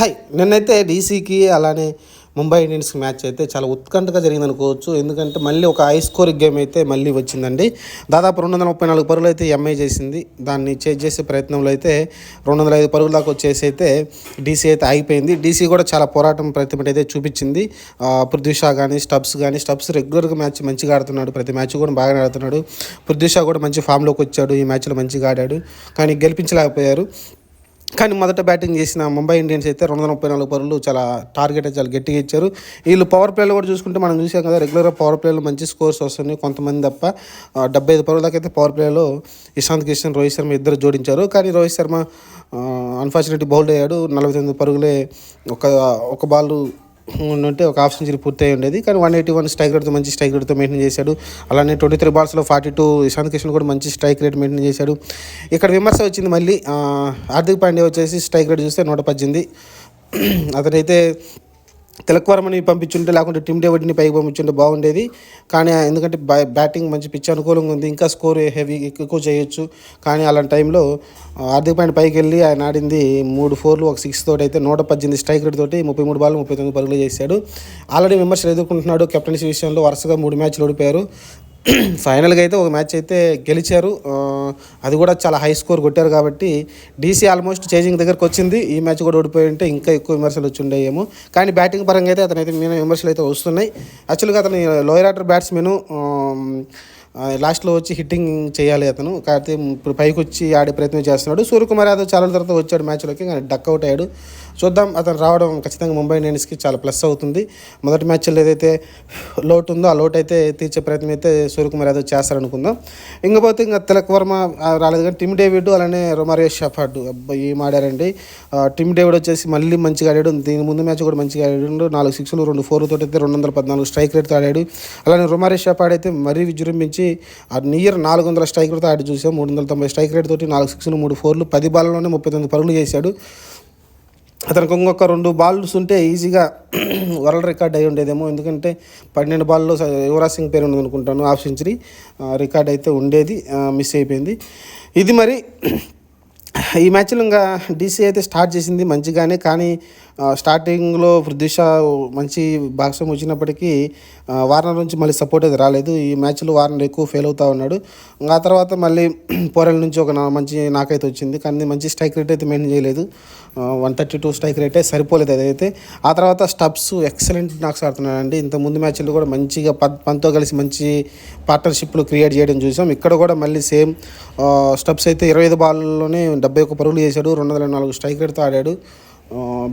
Hi నిన్నైతే డీసీకి అలానే Mumbai ఇండియన్స్కి match అయితే చాలా ఉత్కంఠగా జరిగింది అనుకోవచ్చు ఎందుకంటే మళ్ళీ ఒక హై స్కోరింగ్ గేమ్ అయితే మళ్ళీ వచ్చిందండి. దాదాపు రెండు వందల ముప్పై నాలుగు పరుగులు అయితే ఎంఐ చేసింది. దాన్ని చేజ్ చేసే ప్రయత్నంలో అయితే రెండు వందల ఐదు పరుగుల దాకా వచ్చేసి అయితే డీసీ అయితే ఆగిపోయింది. డీసీ కూడా చాలా పోరాటం ప్రతిమటి అయితే చూపించింది. ఆ, పృథ్వీ షా కానీ స్టబ్స్ కానీ స్టబ్స్ రెగ్యులర్గా మ్యాచ్ మంచిగా ఆడుతున్నాడు. ప్రతి మ్యాచ్ కూడా బాగానే ఆడుతున్నాడు. పృథ్వీ షా కూడా మంచి ఫామ్లోకి వచ్చాడు. ఈ మ్యాచ్లో మంచిగా ఆడాడు. కానీ గెలిపించలేకపోయారు. కానీ మొదట బ్యాటింగ్ చేసిన ముంబై ఇండియన్స్ అయితే రెండు వందల ముప్పై నాలుగు పరులు చాలా టార్గెట్ అయితే చాలా గట్టిగా ఇచ్చారు. వీళ్ళు పవర్ ప్లేలో కూడా చూసుకుంటే మనం చూసాం కదా రెగ్యులర్గా పవర్ ప్లేలో మంచి స్కోర్స్ వస్తున్నాయి కొంతమంది తప్ప. డెబ్బై ఐదు పరుల దాకా అయితే పవర్ ప్లేలో ఇషాంత్ కిషన్ రోహిత్ శర్మ ఇద్దరు జోడించారు. కానీ రోహిత్ శర్మ అన్ఫార్చునేట్లీ బౌల్డ్ అయ్యాడు. నలభై తొమ్మిది పరుగులే ఒక ఒక బాల్ ఉంటే ఒక హాఫ్ సెంచరీ పూర్తయి ఉండేది. కానీ వన్ ఎయిటీ వన్ స్ట్రైక్ రేట్తో మంచి స్ట్రైక్ రేట్తో మెయింటైన్ చేశాడు. అలానే ట్వంటీ త్రీ బాల్స్లో ఫార్టీ టూ ఇషాంత్ కిషన్ కూడా మంచి స్ట్రైక్ రేట్ మెయింటైన్ చేశాడు. ఇక్కడ విమర్శ వచ్చింది మళ్ళీ హార్దిక్ పాండే వచ్చేసి స్ట్రైక్ రేట్ చూస్తే నూట పద్దెనిమిది. అతనైతే తిలక్వర్మని పంపించుంటే లేకుంటే టీమ్ డేవిడ్ని పైకి పంపించుంటే బాగుండేది. కానీ ఎందుకంటే బ్యా బ్యాటింగ్ మంచి పిచ్ అనుకూలంగా ఉంది. ఇంకా స్కోర్ హెవీ ఎక్కువ చేయొచ్చు. కానీ అలాంటి టైంలో ఆ, హార్దిక్ పైకి వెళ్ళి ఆయన ఆడింది మూడు ఫోర్లు ఒక సిక్స్ తోటి అయితే నూట పద్దెనిమిది స్ట్రైక్ రేట్ తోటి ముప్పై మూడు బాల్ ముప్పై తొమ్మిది పరుగులు చేశాడు. ఆల్రెడీ విమర్శలు ఎదుర్కొంటున్నాడు కెప్టెన్సీ విషయంలో వరుసగా మూడు మ్యాచ్లు ఓడిపోయారు. ఫైనల్గా అయితే ఒక మ్యాచ్ అయితే గెలిచారు. అది కూడా చాలా హై స్కోర్ కొట్టారు కాబట్టి డీసీ ఆల్మోస్ట్ చేజింగ్ దగ్గరకు వచ్చింది. ఈ మ్యాచ్ కూడా ఓడిపోయి ఉంటే ఇంకా ఎక్కువ విమర్శలు వచ్చి కానీ బ్యాటింగ్ పరంగా అయితే అతనైతే మీద విమర్శలు అయితే వస్తున్నాయి. యాక్చువల్గా అతని లోయర్ ఆర్డర్ బ్యాట్స్మెన్ లాస్ట్లో వచ్చి హిట్టింగ్ చేయాలి అతను. కాకపోతే ఇప్పుడు పైకి వచ్చి ఆడే ప్రయత్నం చేస్తున్నాడు. సూర్యకుమార్ యాదవ్ చాలా తర్వాత వచ్చాడు మ్యాచ్లోకి. కానీ డక్ అవుట్ అయ్యాడు. చూద్దాం. అతను రావడం ఖచ్చితంగా ముంబై ఇండియన్స్కి చాలా ప్లస్ అవుతుంది. మొదటి మ్యాచ్లో ఏదైతే లోటు ఉందో ఆ లోటు అయితే తీర్చే ప్రయత్నం అయితే సూర్యకుమార్ యాదవ్ చేస్తారనుకుందాం. ఇంకపోతే ఇంకా తిలక్ వర్మ రాలేదు కానీ టిమ్ డేవిడ్ అలానే రొమారియో షఫార్డ్ అబ్బాయి ఏం ఆడారండి. ఆ, టిమ్ డేవిడ్ వచ్చేసి మళ్ళీ మంచిగా ఆడాడు. దీని ముందు మ్యాచ్ కూడా మంచిగా ఆడాడు. నాలుగు సిక్స్లు రెండు ఫోర్ తోటి అయితే రెండు వందల పద్నాలుగు స్ట్రైక్ రేట్తో ఆడాడు. అలానే రొమారియో షఫార్డ్ అయితే మరీ విజృంభించి ఆ నియర్ నాలుగు వందల స్ట్రైక్ రేట్తో ఆడి చూసాం. మూడు వందల తొంభై స్ట్రైక్ రేట్ తోటి నాలుగు సిక్స్లు మూడు ఫోర్లు పది బాల్లోనే ముప్పై తొమ్మిది పరుగులు చేశాడు. అతనికి ఇంకొక రెండు బాల్స్ ఉంటే ఈజీగా వరల్డ్ రికార్డ్ అయి ఉండేదేమో. ఎందుకంటే పన్నెండు బాల్లో యువరాజ్ సింగ్ పేరు ఉంది అనుకుంటాను హాఫ్ సెంచరీ రికార్డ్ అయితే ఉండేది మిస్ అయిపోయింది. ఇది మరి ఈ మ్యాచ్లో ఇంకా డీసీ అయితే స్టార్ట్ చేసింది మంచిగానే కానీ స్టార్టింగ్లో పృథ్వీ మంచి భాగస్వం వచ్చినప్పటికీ వార్నర్ నుంచి మళ్ళీ సపోర్ట్ అయితే రాలేదు. ఈ మ్యాచ్లో వార్నర్ ఎక్కువ ఫెయిల్ అవుతా ఉన్నాడు. ఇంకా ఆ తర్వాత మళ్ళీ పోరెల్ నుంచి ఒక నా- మంచి నాకైతే వచ్చింది. కానీ మంచి స్ట్రైక్ రేట్ అయితే మెయింటైన్ చేయలేదు. One thirty two strike rate అయితే సరిపోలేదు అదైతే. ఆ తర్వాత స్టబ్స్ ఎక్సలెంట్ నాక్స్ ఆడుతున్నాడండి. ఇంత ముందు మ్యాచ్లు కూడా మంచిగా పద్ పంతో కలిసి మంచి పార్ట్నర్షిప్లు క్రియేట్ చేయడం చూసాం. ఇక్కడ కూడా మళ్ళీ సేమ్ స్టబ్స్ అయితే ఇరవై ఐదు బాల్లోనే డెబ్బై ఒక్క పరుగులు చేశాడు. రెండు వందల నాలుగు స్ట్రైక్ రేట్తో ఆడాడు.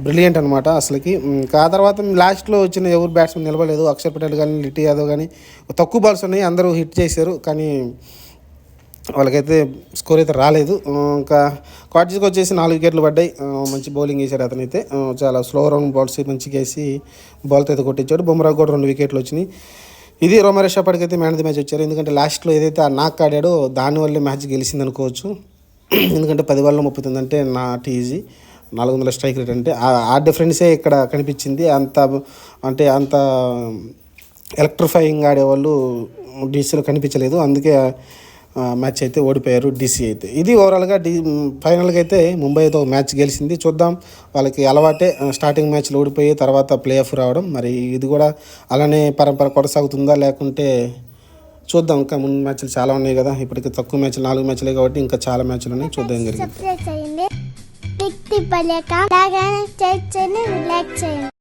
బ్రిలియంట్ అనమాట అసలుకి. ఇంకా ఆ తర్వాత లాస్ట్లో వచ్చిన ఎవరు బ్యాట్స్మెన్ నిలవలేదు అక్షర్ పటేల్ కానీ లిట్టి యాదవ్ కానీ తక్కువ బాల్స్ ఉన్నాయి. అందరూ హిట్ చేశారు. కానీ వాళ్ళకైతే స్కోర్ అయితే రాలేదు. ఇంకా కాటేజ్కి వచ్చేసి నాలుగు వికెట్లు పడ్డాయి. మంచి బౌలింగ్ వేశాడు అతనైతే. చాలా స్లో రౌండ్ బాల్స్ మంచిగా వేసి బాల్తో అయితే కొట్టించాడు. బుమ్రా కూడా రెండు వికెట్లు వచ్చినాయి. ఇది రోమరేష్ షాపడికి అయితే మ్యాన్ ఆఫ్ ది మ్యాచ్ వచ్చారు. ఎందుకంటే లాస్ట్లో ఏదైతే ఆ నాక్ ఆడాడో దానివల్లే మ్యాచ్ గెలిచింది అనుకోవచ్చు ఎందుకంటే పది వాళ్ళు ముప్పై తొమ్మిది అంటే నాట్ ఈజీ. నాలుగు వందల స్ట్రైక్ రేట్ అంటే ఆ- డిఫరెన్సే ఇక్కడ కనిపించింది. అంత అంటే అంత ఎలక్ట్రిఫైయింగ్ ఆడేవాళ్ళు డీసీలో కనిపించలేదు. అందుకే మ్యాచ్ అయితే ఓడిపోయారు డీసీ అయితే. ఇది ఓవరాల్గా డి ఫైనల్గా అయితే ముంబై అయితే ఒక మ్యాచ్ గెలిచింది. చూద్దాం. వాళ్ళకి అలవాటే స్టార్టింగ్ మ్యాచ్లు ఓడిపోయి తర్వాత ప్లే ఆఫ్ రావడం. మరి ఇది కూడా అలానే పరంపర కొనసాగుతుందా లేకుంటే చూద్దాం. ఇంకా ముందు మ్యాచ్లు చాలా ఉన్నాయి కదా. ఇప్పటికి తక్కువ మ్యాచ్లు నాలుగు మ్యాచ్లే కాబట్టి ఇంకా చాలా మ్యాచ్లు ఉన్నాయి. చూద్దాం జరిగింది. ടിപ്പിലേക്ക് റിലാക്സ് ചെയ്യണം